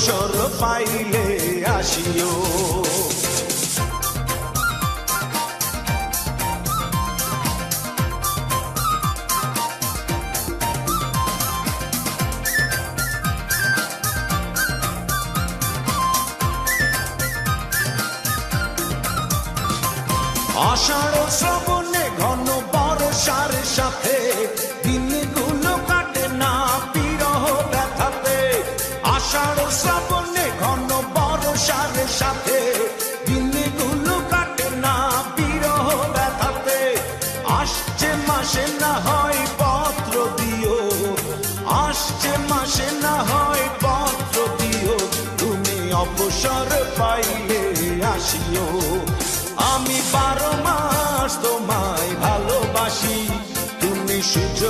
অবসর পাইলে আসিও। আষাঢ় শ্রবণে ঘন বর্ষার সাথে দিনগুলো আষাঢ় শ্রাবণে ঘন সাথে দিনগুলো কাটে না বিরহ ব্যথাতে। আসছে মাসে না হয় পত্র দিও, আসছে মাসে না হয় পত্র দিও। তুমি অবসর পাইলে আসিও। আমি বারো মাস তোমায় ভালোবাসি, তুমি সুযোগ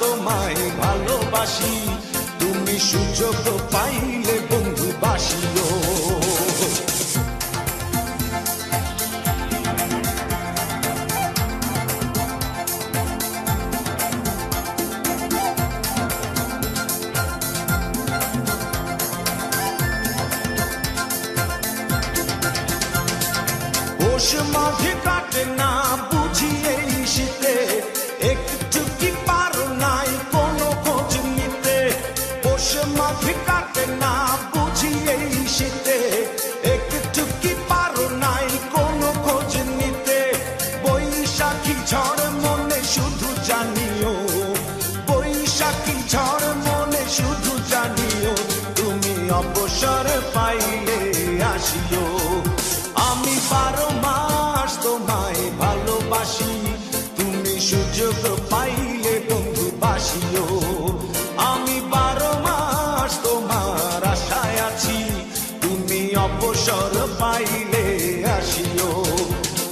তোমায় ভালোবাসি। তুমি সুযোগ পাইলে বন্ধু বাসিও কাটে না বুঝি শীতে একটু কি পারো নাই, কোনো খোঁজ নিতে। বৈশাখী ঝড় মনে শুধু জানিও। বৈশাখী ঝড় মনে শুধু জানিও। তুমি অবসর পাইলে আসিও।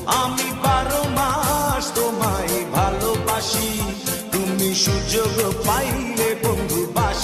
আমি বারো মাস তোমায় ভালোবাসি। তুমি সুযোগ পাইলে বন্ধু বাসিও